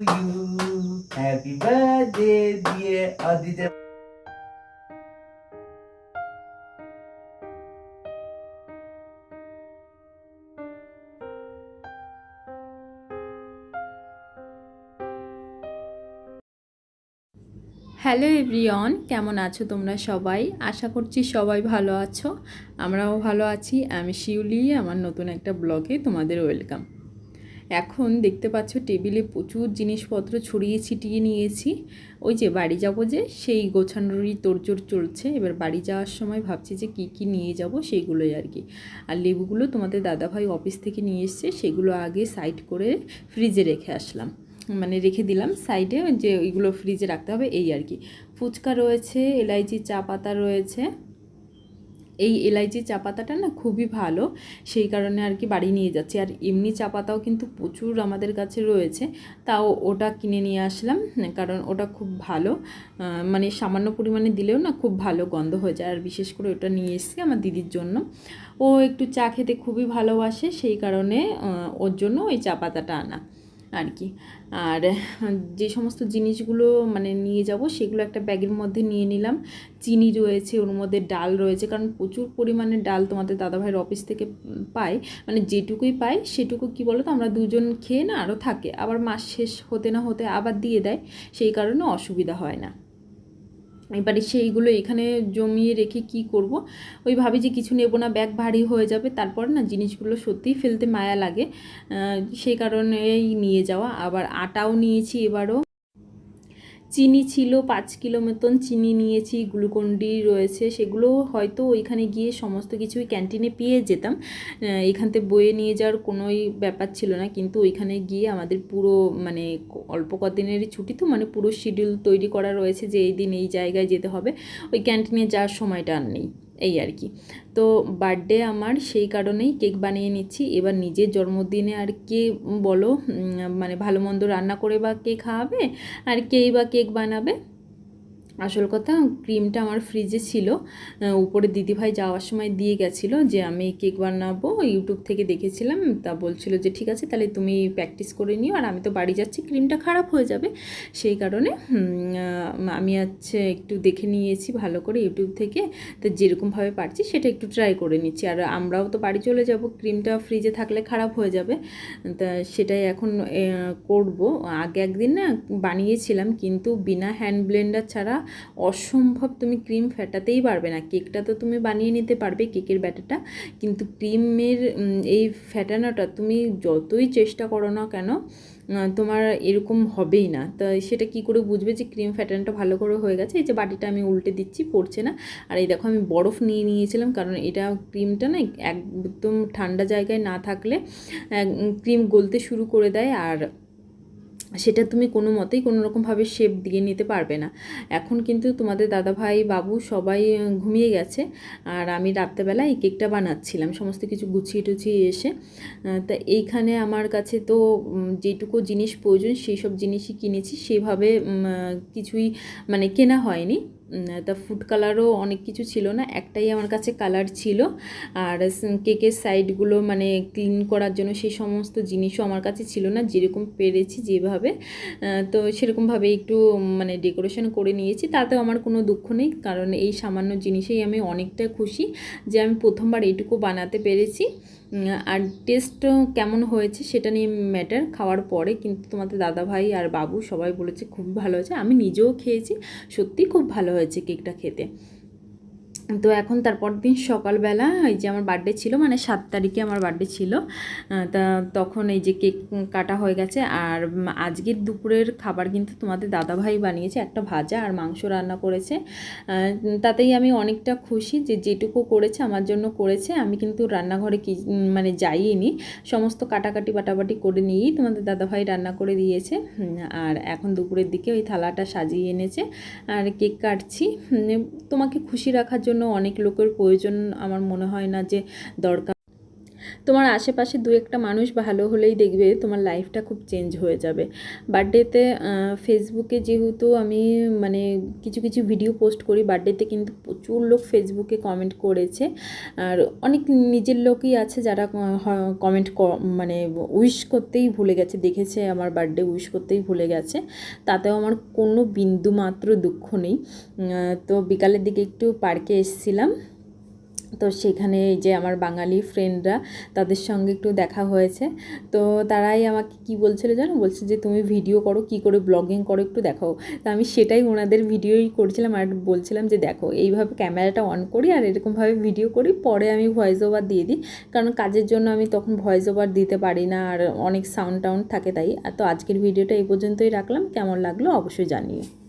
you. Happy birthday, dear Aditya. Hello everyone কেমন আছো তোমরা সবাই আশা করছি সবাই ভালো আছো আমরাও ভালো আছি আমি শিউলি আমার নতুন একটা ব্লগে তোমাদের ওয়েলকাম এখন দেখতে পাচ্ছ টেবিলে প্রচুর জিনিসপত্র ছড়িয়ে ছিটিয়ে নিয়েছি। ওই যে বাড়ি যাব যে, সেই গোছানোরই তোড়জোড় চলছে। এবার বাড়ি যাওয়ার সময় ভাবছি যে কি কি নিয়ে যাব সেইগুলোই আর কি। আর লেবুগুলো তোমাদের দাদাভাই অফিস থেকে নিয়ে এসছে, সেগুলো আগে সাইড করে ফ্রিজে রেখে আসলাম। মানে রেখে দিলাম সাইডে যে ওইগুলো ফ্রিজে রাখতে হবে, এই আর কি। ফুচকা রয়েছে, এলাইচি, চা পাতা রয়েছে। এই এলাইচি চা পাতাটা না খুবই ভালো। সেই কারণে আর কি বাড়ি নিয়ে যাচ্ছি। আর এমনি চা পাতাও কিন্তু প্রচুর আমাদের কাছে রয়েছে। তাও ওটা কিনে নিয়ে আসলাম, কারণ ওটা খুব ভালো। মানে সামান্য পরিমাণে দিলেও না খুব ভালো গন্ধ হয়ে যায়। আর বিশেষ করে ওটা নিয়ে এসেছি আমার দিদির জন্য। ও একটু চা খেতে খুবই ভালোবাসে, সেই কারণে ওর জন্য ওই চা পাতাটা আনা। আর কি আর যে সমস্ত জিনিসগুলো মানে নিয়ে যাব, সেগুলো একটা ব্যাগের মধ্যে নিয়ে নিলাম। চিনি রয়েছে, ওর মধ্যে ডাল রয়েছে, কারণ প্রচুর পরিমাণে ডাল তোমাদের দাদাভাইয়ের অফিস থেকে পাই মানে যেটুকুই পাই সেটুকু কি বলো তো আমরা দুজন খেয়ে না আরও থাকে। আবার মাস শেষ হতে না হতে আবার দিয়ে দেয়। সেই কারণে অসুবিধা হয় না। এবারে সেইগুলো এখানে জমিয়ে রেখে কি করব? ওই ভাবি যে কিছু নেব না, ব্যাগ ভারী হয়ে যাবে, তারপর না জিনিসগুলো সত্যিই ফেলতে মায়া লাগে। সেই কারণেই নিয়ে যাওয়া। আবার আটাও নিয়েছি এবারও। চিনি ছিল, পাঁচ কিলো মতন চিনি নিয়েছি, গ্লুকন্ডি রয়েছে, সেগুলো হয়তো ওইখানে গিয়ে সমস্ত কিছুই ক্যান্টিনে পেয়ে যেতাম। এখান থেকে বয়ে নিয়ে যাওয়ার কোনোই ব্যাপার ছিল না, কিন্তু ওইখানে গিয়ে আমাদের পুরো মানে অল্প কদিনেরই ছুটি তো মানে পুরো শিডিউল তৈরি করা রয়েছে যে এই দিন এই জায়গায় যেতে হবে। ওই ক্যান্টিনে যাওয়ার সময়টা আর নেই। এই আর কি। তো বার্থডে আমার সেই কারণেই কেক বানিয়ে নিচ্ছি। এবার নিজের জন্মদিনে আর কে বলো মানে ভালো মন্দ রান্না করে বা কে খাওয়াবে, আর কেই বা কেক বানাবে আসল কথা ক্রিমটা আমার ফ্রিজে ছিল। উপরে দিদিভাই যাওয়ার সময় দিয়ে গেছিল যে আমি কেক বানাবো। ইউটিউব থেকে দেখেছিলাম, তা বলছিল যে, ঠিক আছে, তাহলে তুমি প্র্যাকটিস করে নিও আর আমি তো বাড়ি যাচ্ছি ক্রিমটা খারাপ হয়ে যাবে। সেই কারণে আমি হচ্ছে একটু দেখে নিয়েছি ভালো করে ইউটিউব থেকে। তো যেরকমভাবে পারছি সেটা একটু ট্রাই করে নিচ্ছি। আর আমরাও তো বাড়ি চলে যাব ক্রিমটা ফ্রিজে থাকলে খারাপ হয়ে যাবে। তা সেটাই এখন করব। আগে একদিন না বানিয়েছিলাম, কিন্তু বিনা হ্যান্ড ব্লেন্ডার ছাড়া অসম্ভব তুমি ক্রিম ফেটাতেই পারবে না। কেকটা তো তুমি বানিয়ে নিতে পারবে কেকের ব্যাটারটা কিন্তু ক্রিমের এই ফেটানোটা তুমি যতই চেষ্টা করো না কেন তোমার এরকম হবেই না। তা সেটা কি করে বুঝবে যে ক্রিম ফ্যাটানোটা ভালো করে হয়ে গেছে? এই যে বাটিটা আমি উল্টে দিচ্ছি, পড়ছে না। আর এই দেখো আমি বরফ নিয়ে নিয়েছিলাম, কারণ এটা ক্রিমটা না একদম ঠান্ডা জায়গায় না থাকলে ক্রিম গলতে শুরু করে দেয়। আর সেটা তুমি কোনো মতেই কোনো রকমভাবে শেপ দিয়ে নিতে পারবে না। এখন কিন্তু তোমাদের দাদাভাই বাবু সবাই ঘুমিয়ে গেছে। আর আমি রাত্রেবেলা এই কেকটা বানাচ্ছিলাম। সমস্ত কিছু গুছিয়ে টুছিয়ে এসে তা এইখানে আমার কাছে তো যেটুকু জিনিস প্রয়োজন, সেই সব জিনিসই কিনেছি। সেভাবে কিছুই মানে কেনা হয়নি। তা ফুড কালারও অনেক কিছু ছিল না, একটাই আমার কাছে কালার ছিল। আর কেকের সাইডগুলো মানে ক্লিন করার জন্য সেই সমস্ত জিনিসও আমার কাছে ছিল না, যেরকম পেরেছি যেভাবে। তো সেরকমভাবে একটু মানে ডেকোরেশন করে নিয়েছি, তাতেও আমার কোনো দুঃখ নেই, কারণ এই সামান্য জিনিসেই আমি অনেকটা খুশি যে আমি প্রথমবার এইটুকু বানাতে পেরেছি। আর টেস্ট কেমন হয়েছে সেটা নিয়ে ম্যাটার খাওয়ার পরে, কিন্তু তোমাদের দাদাভাই আর বাবু সবাই বলেছে খুব ভালো হয়েছে। আমি নিজেও খেয়েছি সত্যি খুব ভালো হয়েছে। কেকটা খেতে। তো এখন তারপর দিন সকালবেলা এই যে আমার বার্থডে ছিল মানে সাত তারিখে আমার বার্থডে ছিল তা তখন এই যে কেক কাটা হয়ে গেছে। আর আজকের দুপুরের খাবার কিন্তু তোমাদের দাদাভাই বানিয়েছে, একটা ভাজা আর মাংস রান্না করেছে। তাতেই আমি অনেকটা খুশি যে যেটুকু করেছে আমার জন্য করেছে। আমি কিন্তু রান্নাঘরে কি মানে যাইনি সমস্ত কাটাকাটি বাটাবাটি করে নিয়েই তোমাদের দাদাভাই রান্না করে দিয়েছে। আর এখন দুপুরের দিকে ওই থালাটা সাজিয়ে এনেছে। আর কেক কাটছি। তোমাকে খুশি রাখার জন্য অনেক লোকের প্রয়োজন আমার মনে হয় না যে দরকার তোমার আশেপাশে দু একটা মানুষ ভালো হলেই দেখবে তোমার লাইফটা খুব চেঞ্জ হয়ে যাবে। বার্থডেতে ফেসবুকে যেহেতু আমি মানে কিছু কিছু ভিডিও পোস্ট করি বার্থডেতে কিন্তু প্রচুর লোক ফেসবুকে কমেন্ট করেছে। আর অনেক নিজের লোকই আছে যারা কমেন্ট মানে উইশ করতেই ভুলে গেছে, দেখেছে আমার বার্থডে উইশ করতেই ভুলে গেছে। তাতেও আমার কোনো বিন্দু মাত্র দুঃখ নেই। তো বিকালের দিকে একটু পার্কে এসেছিলাম। তো সেখানে এই যে আমার বাঙালি ফ্রেন্ডরা তাদের সঙ্গে একটু দেখা হয়েছে। তো তারাই আমাকে কি বলছিল জানো? বলছে যে, তুমি ভিডিও করো, কি করে ব্লগিং করো একটু দেখাও। তো আমি সেটাই ওনাদের ভিডিওই করছিলাম আর বলছিলাম যে, দেখো, এইভাবে ক্যামেরাটা অন করি আর এরকমভাবে ভিডিও করি। পরে আমি ভয়েস ওভার দিয়ে দিই। কারণ কাজের জন্য আমি তখন ভয়েস ওভার দিতে পারি না আর অনেক সাউন্ড টাউন্ড থাকে তাই। আর তো আজকের ভিডিওটা এই পর্যন্তই রাখলাম। কেমন লাগল অবশ্যই জানিও।